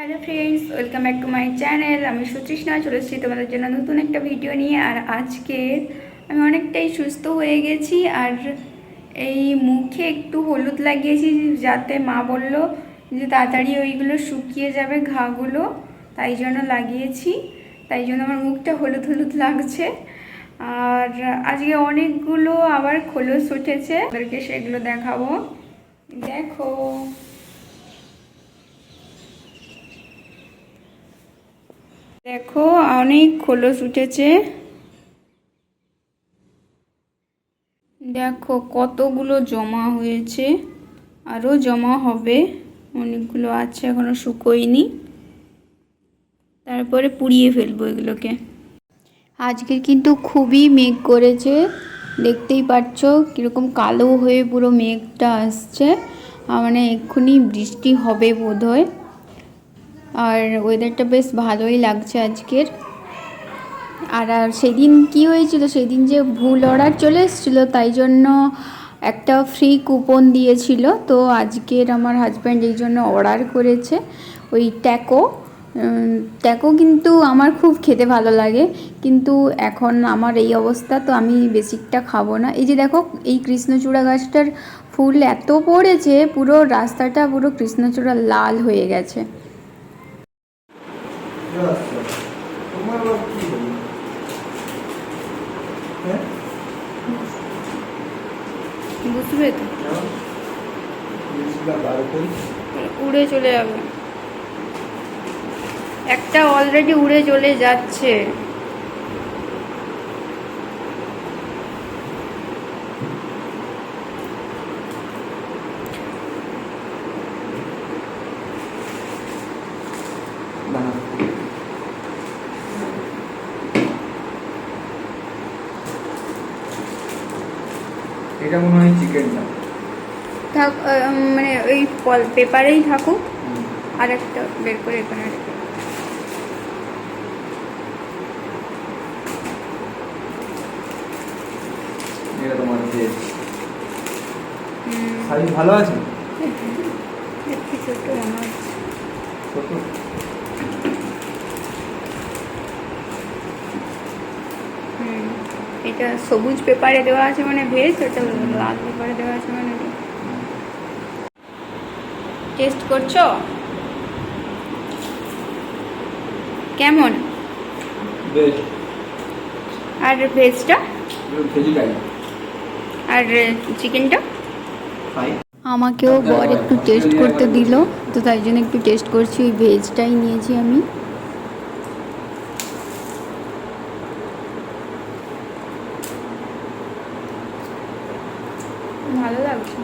Hello friends, welcome back to my channel. আমি সুতৃষ্ণা, চলে এসেছি তোমাদের জন্য নতুন একটা ভিডিও নিয়ে। আর আজকে আমি অনেকটাই সুস্থ হয়ে গেছি, আর এই মুখে একটু হলুদ লাগিয়েছি যাতে মা বলল যে তাড়াতাড়ি ওইগুলো শুকিয়ে যাবে ঘাগুলো, তাই জন্য লাগিয়েছি। তাই জন্য আমার মুখটা হলুদ হলুদ লাগছে। আর আজকে অনেকগুলো আবার খোলস উঠেছে ওদেরকে সেগুলো দেখাবো। দেখো। দেখো, অনেক খোলস উঠেছে। দেখো, কতগুলো জমা হয়েছে। আরও জমা হবে। অনেকগুলো আছে, এখনও শুকোয়নি। তারপরে পুড়িয়ে ফেলব এগুলোকে। আজকে কিন্তু খুবই মেঘ করেছে। দেখতেই পাচ্ছ, কীরকম কালো হয়ে পুরো মেঘটা আসছে। মানে এক্ষুনি বৃষ্টি হবে বোধহয়। আর ওয়েদারটা বেশ ভালোই লাগছে আজকের। আর আর সেদিন কি হয়েছিল? সেদিন যে ভুল অর্ডার চলে এসেছিল, তাই জন্য একটা ফ্রি কুপন দিয়েছিল। তো আজকের আমার হাজব্যান্ড এই জন্য অর্ডার করেছে ওই ট্যাকো ট্যাকো কিন্তু আমার খুব খেতে ভালো লাগে, কিন্তু এখন আমার এই অবস্থা, তো আমি বেসিকটা খাব না। এই যে দেখো, এই কৃষ্ণচূড়া গাছটার ফুল এত পড়েছে, পুরো রাস্তাটা পুরো কৃষ্ণচূড়া লাল হয়ে গেছে। আচ্ছা তোমার আবার কি হলো হ্যাঁ? বুঝবে তো? উড়ে চলে যাবে। একটা অলরেডি উড়ে চলে যাচ্ছে। এটা মনে হয় চিকেনটা থাক মানে ওই পেপারেই থাকুক আর একটা বের করে এখানে রেখে এটা তোমার ভেজ হুম, ভালো আছে? একটু ছোট মনে হচ্ছে ছোট। এটা সবুজ পেপারে দেওয়া আছে মানে ভেজ ওটা লাল পেপারে দেওয়া আছে মানে টেস্ট করছ? কেমন? আর ভেজটা? আর চিকেনটা? আমাকেও বর একটু টেস্ট করতে দিল তো তাই জন্য একটু টেস্ট করছি ওই ভেজটাই নিয়েছি আমি। ভালো লাগছে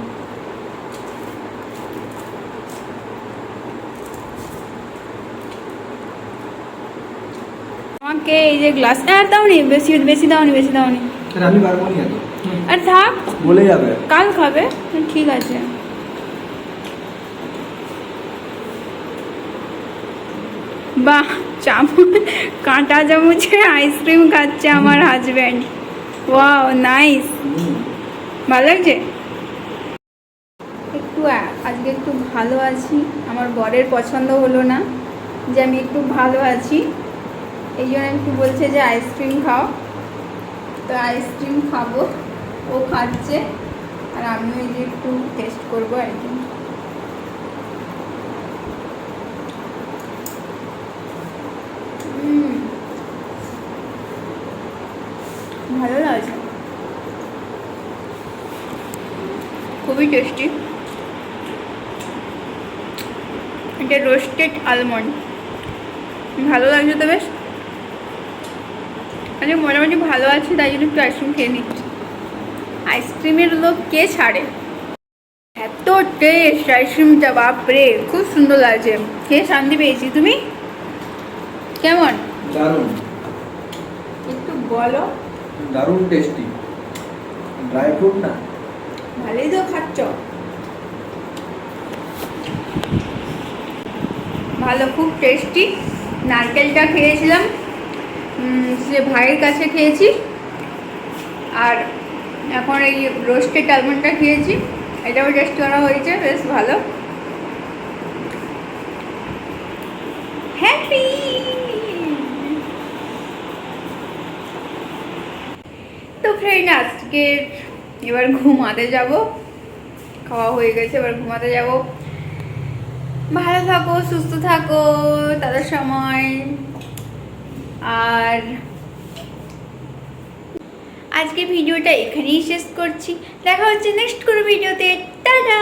আমাকে এই যে গ্লাস আর দাওনি বেশি বেশি দাওনি বেশি দাওনি। আমি পারব না আর থাক। বলে যাবে। কাল খাবে ঠিক আছে। বাহ চামচ কাঁটা চামচে আইসক্রিম খাচ্ছে আমার হাজব্যান্ড ওয়াও নাইস ভালো লাগছে? আজকে একটু ভালো আছি। আমার বরের পছন্দ হলো না, যে আমি একটু ভালো আছি। এই জন্য একটু বলছে যে আইসক্রিম খাও। তো আইসক্রিম খাব, ও খাচ্ছে। আর আমিও এই যে একটু টেস্ট করব আর কি। ভালো লাগছে। খুবই টেস্টি এটা রোস্টেড আলমন্ড ভালো লাগছে তো বেশ? আচ্ছা মোটামুটি ভালো আছে তাই জন্য একটু আইসক্রিম খেয়ে নিচ্ছি। আইসক্রিমের লোক কে ছাড়ে? এত টেস্ট আইসক্রিমটা বাপরে খুব সুন্দর লাগছে। খেয়ে শান্তি পেয়েছি তুমি? কেমন? দারুণ। একটু বলো। দারুণ টেস্টি ড্রাই ফ্রুট না? ভালোই তো খাচ্ছ। ভালো, খুব টেস্টি নারকেলটা খেয়েছিলাম। সে ভাইয়ের কাছে খেয়েছি। আর এখন এই রোস্টেড আলমন্ডটা খেয়েছি। এটাও টেস্ট করা হয়েছে, বেশ ভালো। হ্যাপি তো ফ্রেন্ড আজকে এবার ঘুমাতে যাব। খাওয়া হয়ে গেছে, এবার ঘুমাতে যাব। ভালো থাকো, সুস্থ থাকো, তাদের সময়। আর আজকে ভিডিওটা এখানেই শেষ করছি। দেখা হচ্ছে নেক্সট কোনো ভিডিওতে। টাটা!